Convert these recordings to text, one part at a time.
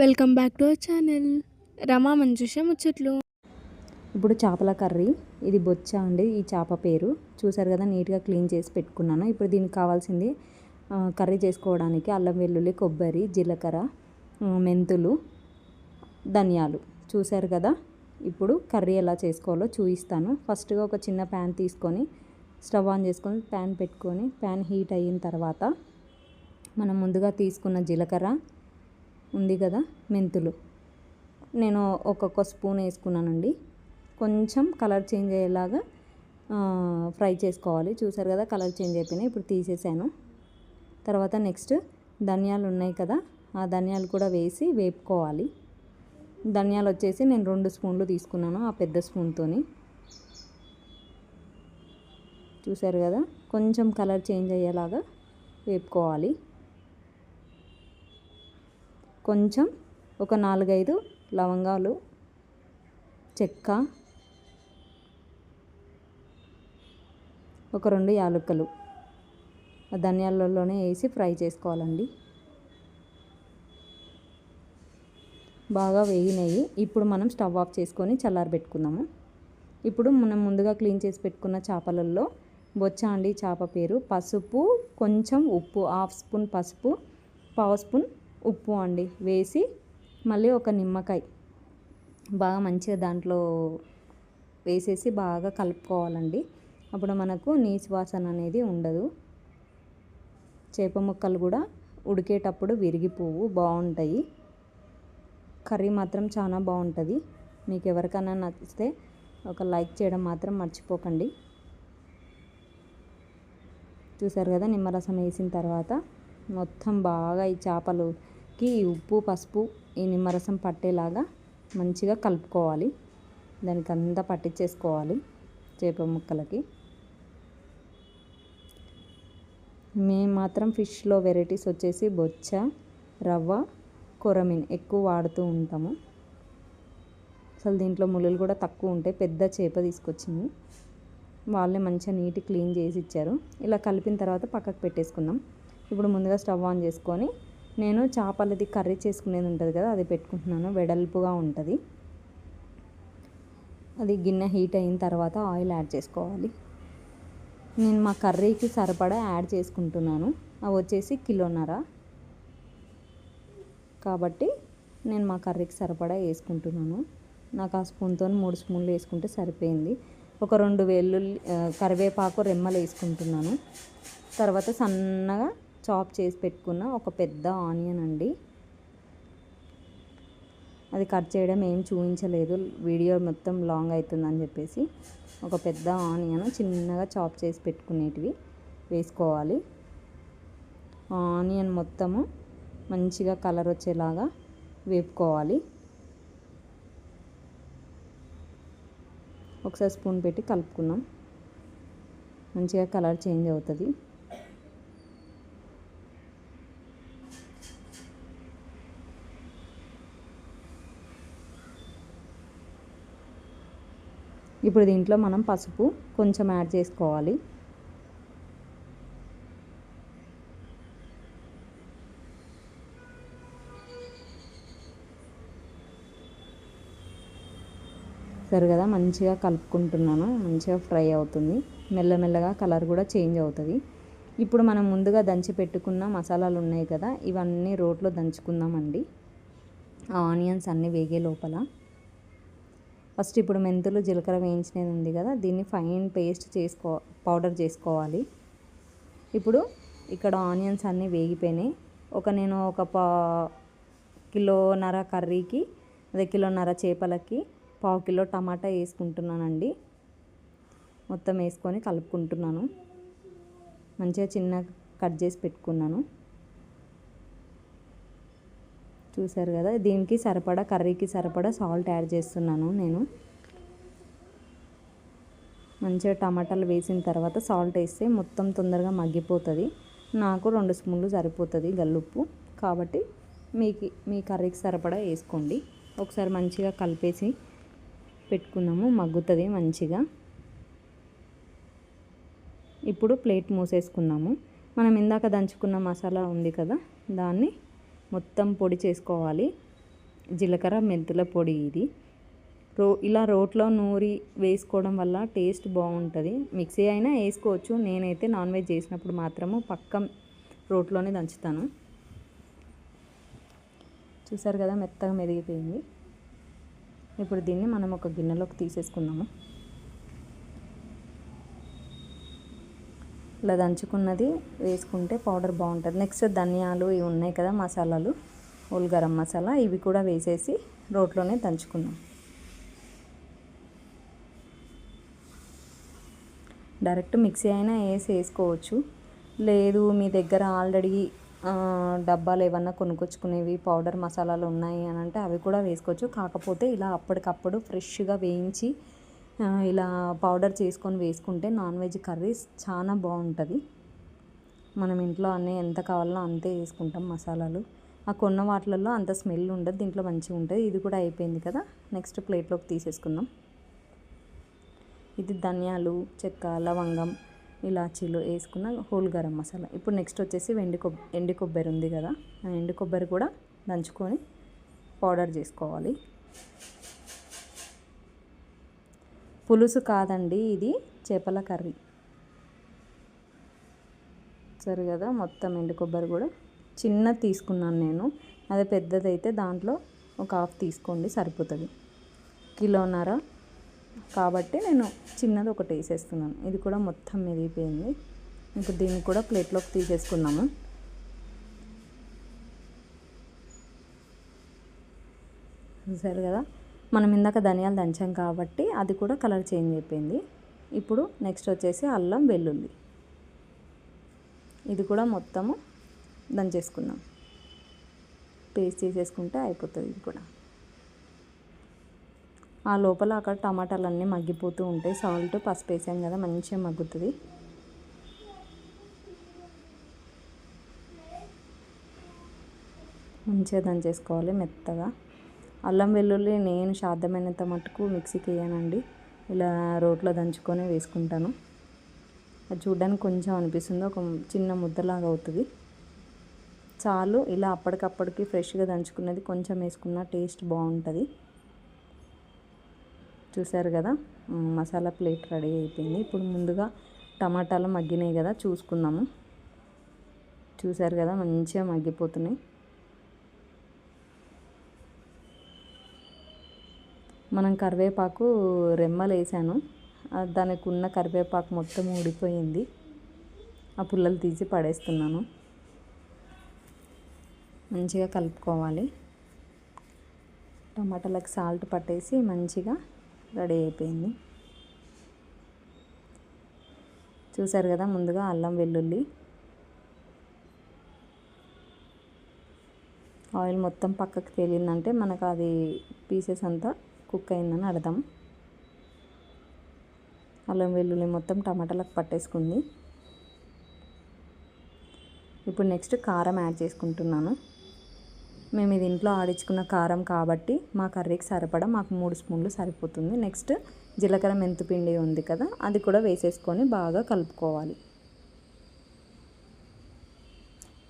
Welcome back to our channel. Rama Manjusha ముచ్చట్లు. ఇప్పుడు చేపల కర్రీ ఇది బొచ్చ అండి ఈ చేప పేరు. చూసారు కదా నీట్గా క్లీన్ చేసి పెట్టుకున్నాను. ఇప్పుడు దీనికి కావాల్సింది కర్రీ చేసుకోవడానికి అల్లం వెల్లుల్లి కొబ్బరి జీలకర్ర మెంతులు ధనియాలు. చూసారు కదా ఇప్పుడు కర్రీ ఎలా చేసుకోవాలో చూపిస్తాను. ఫస్ట్గా ఒక చిన్న ప్యాన్ తీసుకొని స్టవ్ ఆన్ చేసుకొని ప్యాన్ పెట్టుకొని ప్యాన్ హీట్ అయిన తర్వాత మనం ముందుగా తీసుకున్న జీలకర్ర ఉంది కదా మెంతులు. నేను ఒక్కొక్క స్పూన్ వేసుకున్నానండి. కొంచెం కలర్ చేంజ్ అయ్యేలాగా ఫ్రై చేసుకోవాలి. చూసారు కదా కలర్ చేంజ్ అయిపోయినాయి. ఇప్పుడు తీసేసాను. తర్వాత నెక్స్ట్ ధనియాలు ఉన్నాయి కదా ఆ ధనియాలు కూడా వేసి వేపుకోవాలి. ధనియాలు వచ్చేసి నేను రెండు స్పూన్లు తీసుకున్నాను ఆ పెద్ద స్పూన్తోని. చూసారు కదా కొంచెం కలర్ చేంజ్ అయ్యేలాగా వేపుకోవాలి. కొంచెం ఒక నాలుగైదు లవంగాలు చెక్క ఒక రెండు యాలక్కలు ధనియాలలోనే వేసి ఫ్రై చేసుకోవాలండి. బాగా వేగినాయి. ఇప్పుడు మనం స్టవ్ ఆఫ్ చేసుకొని చల్లారబెట్టుకుందాము ఇప్పుడు మనం ముందుగా క్లీన్ చేసి పెట్టుకున్న చేపలలో బొచ్చ అండి చేప పేరు. పసుపు కొంచెం ఉప్పు హాఫ్ స్పూన్ పసుపు పావు స్పూన్ ఉప్పు అండి వేసి మళ్ళీ ఒక నిమ్మకాయ బాగా మంచిగా దాంట్లో వేసేసి బాగా కలుపుకోవాలండి. అప్పుడు మనకు నీచు వాసన అనేది ఉండదు. చేప ముక్కలు కూడా ఉడికేటప్పుడు విరిగిపోవు బాగుంటాయి. కర్రీ మాత్రం చాలా బాగుంటుంది. మీకు ఎవరికైనా నచ్చితే ఒక లైక్ చేయడం మాత్రం మర్చిపోకండి. చూసారు కదా నిమ్మరసం వేసిన తర్వాత మొత్తం బాగా ఈ చేపలకి ఉప్పు పసుపు ఈ నిమ్మరసం పట్టేలాగా మంచిగా కలుపుకోవాలి. దానికి అంతా పట్టించేసుకోవాలి చేప ముక్కలకి. మేము మాత్రం ఫిష్లో వెరైటీస్ వచ్చేసి బొచ్చ రవ్వ కొరమీన్ ఎక్కువ వాడుతూ ఉంటాము. అసలు దీంట్లో ములులు కూడా తక్కువ ఉంటాయి పెద్ద చేప తీసుకొచ్చింది. వాళ్ళే మంచిగా నీట్ క్లీన్ చేసి ఇచ్చారు. ఇలా కలిపిన తర్వాత పక్కకు పెట్టేసుకుందాం. ఇప్పుడు ముందుగా స్టవ్ ఆన్ చేసుకొని నేను చేపలది కర్రీ చేసుకునేది ఉంటుంది కదా అది పెట్టుకుంటున్నాను. వెడల్పుగా ఉంటుంది. అది గిన్నె హీట్ అయిన తర్వాత ఆయిల్ యాడ్ చేసుకోవాలి. నేను మా కర్రీకి సరిపడా యాడ్ చేసుకుంటున్నాను. అవి వచ్చేసి కిలోన్నర. కాబట్టి నేను మా కర్రీకి సరిపడా వేసుకుంటున్నాను. నాకు ఆ స్పూన్తో మూడు స్పూన్లు వేసుకుంటే సరిపోయింది. ఒక రెండు వేలు కరివేపాకు రెమ్మలు వేసుకుంటున్నాను. తర్వాత సన్నగా చాప్ చేసి పెట్టుకున్న ఒక పెద్ద ఆనియన్ అండి. అది కట్ చేయడం ఏం చూపించలేదు. వీడియో మొత్తం లాంగ్ అవుతుందని చెప్పేసి ఒక పెద్ద ఆనియన్ చిన్నగా చాప్ చేసి పెట్టుకునేటివి వేసుకోవాలి. ఆ ఆనియన్ మొత్తము మంచిగా కలర్ వచ్చేలాగా వేపుకోవాలి. ఒకసారి స్పూన్ పెట్టి కలుపుకున్నాం. మంచిగా కలర్ చేంజ్ అవుతుంది. ఇప్పుడు దీంట్లో మనం పసుపు కొంచెం యాడ్ చేసుకోవాలి. సరే కదా మంచిగా కలుపుకుంటున్నాను. మంచిగా ఫ్రై అవుతుంది. మెల్లమెల్లగా కలర్ కూడా చేంజ్ అవుతుంది. ఇప్పుడు మనం ముందుగా దంచి పెట్టుకున్న మసాలాలు ఉన్నాయి కదా ఇవన్నీ రోట్లో దంచుకుందామండి. ఆ ఆనియన్స్ అన్నీ వేగే లోపల. ఫస్ట్ ఇప్పుడు మెంతులు జీలకర్ర వేయించినది ఉంది కదా దీన్ని ఫైన్ పేస్ట్ చేసుకో పౌడర్ చేసుకోవాలి. ఇప్పుడు ఇక్కడ ఆనియన్స్ అన్నీ వేగిపోయినాయి. ఒక నేను ఒక పా కిలోన్నర కర్రీకి అదే కిలోన్నర చేపలకి పావు కిలో టమాటా వేసుకుంటున్నానండి. మొత్తం వేసుకొని కలుపుకుంటున్నాను. మంచిగా చిన్న కట్ చేసి పెట్టుకున్నాను. చూసారు కదా దీనికి సరిపడా కర్రీకి సరిపడా సాల్ట్ యాడ్ చేస్తున్నాను నేను. మంచిగా టమాటాలు వేసిన తర్వాత సాల్ట్ వేస్తే మొత్తం తొందరగా మగ్గిపోతుంది. నాకు రెండు స్పూన్లు సరిపోతుంది గల్లుప్పు. కాబట్టి మీకు మీ కర్రీకి సరిపడా వేసుకోండి. ఒకసారి మంచిగా కలిపేసి పెట్టుకున్నాము మగ్గుతుంది మంచిగా. ఇప్పుడు ప్లేట్ మూసేసుకున్నాము. మనం ఇందాక దంచుకున్న మసాలా ఉంది కదా దాన్ని మొత్తం పొడి చేసుకోవాలి. జీలకర్ర మెంతుల పొడి ఇది. రో ఇలా రోట్లో నూరి వేసుకోవడం వల్ల టేస్ట్ బాగుంటుంది. మిక్సీ అయినా వేసుకోవచ్చు. నేనైతే నాన్ వెజ్ చేసినప్పుడు మాత్రము పక్క రోట్లోనే దంచుతాను. చూసారు కదా మెత్తగా మెరిగిపోయింది. ఇప్పుడు దీన్ని మనం ఒక గిన్నెలోకి తీసేసుకుందాము. ఇలా దంచుకున్నది వేసుకుంటే పౌడర్ బాగుంటుంది. నెక్స్ట్ ధనియాలు ఇవి ఉన్నాయి కదా మసాలాలు ఓల్ గరం మసాలా ఇవి కూడా వేసేసి రోట్లోనే దంచుకున్నాం డైరెక్ట్ మిక్సీ అయినా వేసి వేసుకోవచ్చు. లేదు మీ దగ్గర ఆల్రెడీ డబ్బాలు ఏమన్నా కొనుక్కొచ్చుకునేవి పౌడర్ మసాలాలు ఉన్నాయి అని అంటే అవి కూడా వేసుకోవచ్చు. కాకపోతే ఇలా అప్పటికప్పుడు ఫ్రెష్గా వేయించి ఇలా పౌడర్ చేసుకొని వేసుకుంటే నాన్ వెజ్ కర్రీస్ చాలా బాగుంటుంది. మనం ఇంట్లో అన్నీ ఎంత కావాలో అంతే వేసుకుంటాం మసాలాలు. ఆ కొన్న వాటిలలో అంత స్మెల్ ఉండదు దీంట్లో మంచిగా ఉంటుంది. ఇది కూడా అయిపోయింది కదా నెక్స్ట్ ప్లేట్లోకి తీసేసుకుందాం. ఇది ధనియాలు చెక్క లవంగం ఇలాచీలు వేసుకున్న హోల్ గరం మసాలా. ఇప్పుడు నెక్స్ట్ వచ్చేసి వెండి కొబ్బరి ఎండి కొబ్బరి ఉంది కదా ఆ ఎండి కొబ్బరి కూడా దంచుకొని పౌడర్ చేసుకోవాలి. పులుసు కాదండి ఇది చేపల కర్రీ. సరే కదా మొత్తం ఎండు కొబ్బరి కూడా చిన్న తీసుకున్నాను నేను. అదే పెద్దదైతే దాంట్లో ఒక హాఫ్ తీసుకోండి సరిపోతుంది. కిలోన్నర. కాబట్టి నేను చిన్నది ఒకటి వేసేస్తున్నాను. ఇది కూడా మొత్తం మెదిగిపోయింది. ఇప్పుడు దీన్ని కూడా ప్లేట్లోకి తీసేసుకున్నాము చూసారు కదా మనం ఇందాక ధనియాలు దంచాం కాబట్టి అది కూడా కలర్ చేంజ్ అయిపోయింది. ఇప్పుడు నెక్స్ట్ వచ్చేసి అల్లం వెల్లుల్లి. ఇది కూడా మొత్తము దంచేసుకుందాం పేస్ట్ చేసేసుకుంటే అయిపోతుంది ఇది కూడా. ఆ లోపల అక్కడ టమాటాలు అన్నీ మగ్గిపోతూ ఉంటాయి. సాల్ట్ పసుపు వేసాం కదా మంచిగా మగ్గుతుంది. మంచిగా దంచేసుకోవాలి మెత్తగా. అల్లం వెల్లుల్లి నేను సాధ్యమైనంత మటుకు మిక్సీకి వేయనండి ఇలా రోట్లో దంచుకొని వేసుకుంటాను. అది చూడడానికి కొంచెం అనిపిస్తుంది. ఒక చిన్న ముద్దలాగా అవుతుంది. చాలు ఇలా అప్పటికప్పటికి ఫ్రెష్గా దంచుకున్నది కొంచెం వేసుకున్న టేస్ట్ బాగుంటుంది. చూసారు కదా? మసాలా ప్లేట్ రెడీ అయిపోయింది. ఇప్పుడు ముందుగా టమాటాలు మగ్గినాయి కదా చూసుకుందాము. చూసారు కదా? మంచిగా మగ్గిపోతున్నాయి. మనం కరివేపాకు రెమ్మలు వేసాను దానికి ఉన్న కరివేపాకు మొత్తం ఊడిపోయింది. ఆ పుల్లలు తీసి పడేస్తున్నాను. మంచిగా కలుపుకోవాలి. టమాటాలకు సాల్ట్ పట్టేసి మంచిగా రెడీ అయిపోయింది. చూసారు కదా ముందుగా అల్లం వెల్లుల్లి. ఆయిల్ మొత్తం పక్కకు తేలిందంటే మనకు అది పీసెస్ అంతా కుక్ అయిందని అర్థం. అల్లం వెల్లుల్లి మొత్తం టమాటాలకు పట్టేసుకుంది. ఇప్పుడు నెక్స్ట్ కారం యాడ్ చేసుకుంటున్నాను. మేము ఇది ఇంట్లో ఆడించుకున్న కారం కాబట్టి మా కర్రీకి సరిపడా మాకు మూడు స్పూన్లు సరిపోతుంది. నెక్స్ట్ జీలకర్ర మెంతిపిండి ఉంది కదా అది కూడా వేసేసుకొని బాగా కలుపుకోవాలి.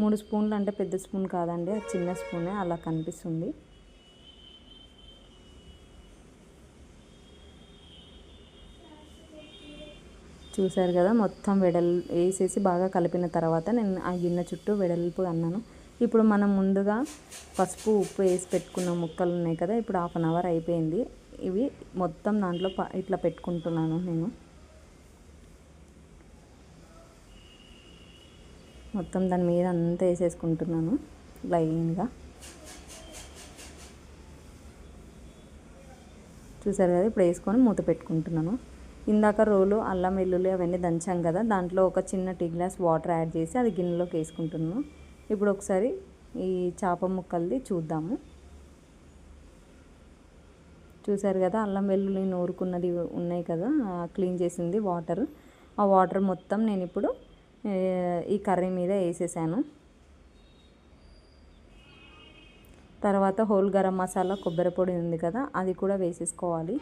మూడు స్పూన్లు అంటే పెద్ద స్పూన్ కాదండి అది చిన్న స్పూనే అలా కనిపిస్తుంది. చూశారు కదా మొత్తం వెడల్ వేసేసి బాగా కలిపిన తర్వాత నేను ఆ గిన్నె చుట్టూ వెడల్పు అన్నాను. ఇప్పుడు మనం ముందుగా పసుపు ఉప్పు వేసి పెట్టుకున్న ముక్కలు ఉన్నాయి కదా ఇప్పుడు హాఫ్ అన్ అవర్ అయిపోయింది. ఇవి మొత్తం దాంట్లో ఇట్లా పెట్టుకుంటున్నాను నేను. మొత్తం దాని మీద అంతా వేసేసుకుంటున్నాను లైన్గా. చూసారు కదా ఇప్పుడు వేసుకొని మూత పెట్టుకుంటున్నాను. ఇందాక రోలు అల్లం వెల్లుల్లి అవన్నీ దంచాం కదా దాంట్లో ఒక చిన్న టీ గ్లాస్ వాటర్ యాడ్ చేసి అది గిన్నెలోకి వేసుకుంటున్నాను. ఇప్పుడు ఒకసారి ఈ చేప ముక్కల్ది చూద్దాము. చూసారు కదా అల్లం వెల్లుల్లి నూరుకున్నది ఉన్నాయి కదా క్లీన్ చేసింది వాటర్. ఆ వాటర్ మొత్తం నేను ఇప్పుడు ఈ కర్రీ మీద వేసేసాను. తర్వాత హోల్ గరం మసాలా కొబ్బరి పొడి ఉంది కదా అది కూడా వేసేసుకోవాలి.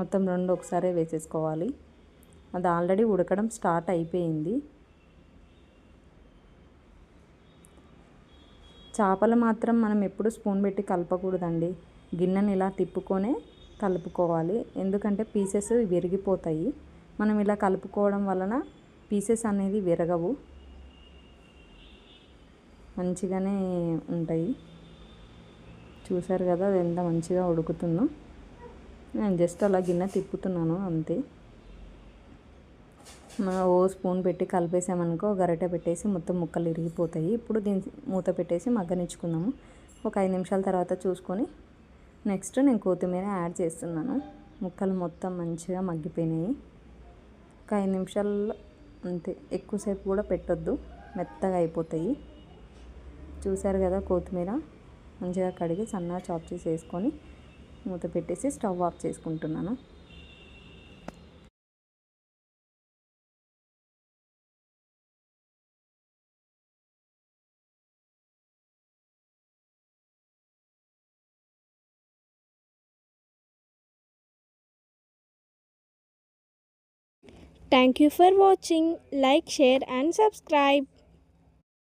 మొత్తం రెండు ఒకసారి వేసేసుకోవాలి. అది ఆల్రెడీ ఉడకడం స్టార్ట్ అయిపోయింది. చేపలు మాత్రం మనం ఎప్పుడు స్పూన్ పెట్టి కలపకూడదండి. గిన్నెని ఇలా తిప్పుకొనే కలుపుకోవాలి. ఎందుకంటే పీసెస్ విరిగిపోతాయి. మనం ఇలా కలుపుకోవడం వలన పీసెస్ అనేది విరగవు. మంచిగానే ఉంటాయి. చూసారు కదా అది ఎంత మంచిగా ఉడుకుతుందో. నేను జస్ట్ అలా గిన్నె తిప్పుతున్నాను అంతే. మనం ఓ స్పూన్ పెట్టి కలిపేసామనుకో గరిటె పెట్టేసి మొత్తం ముక్కలు ఇరిగిపోతాయి. ఇప్పుడు దీని మూత పెట్టేసి మగ్గనిచ్చుకుందాము. ఒక ఐదు నిమిషాల తర్వాత చూసుకొని నెక్స్ట్ నేను కొత్తిమీర యాడ్ చేస్తున్నాను. ముక్కలు మొత్తం మంచిగా మగ్గిపోయినాయి. ఒక ఐదు నిమిషాల్లో అంతే. ఎక్కువసేపు కూడా పెట్టొద్దు. మెత్తగా అయిపోతాయి. చూసారు కదా కొత్తిమీర? మంచిగా కడిగి సన్నగా చాప్ చేసి వేసుకొని మూత పెట్టేసి స్టవ్ ఆఫ్ చేసుకుంటున్నాను Thank you for watching. Like, share, and subscribe.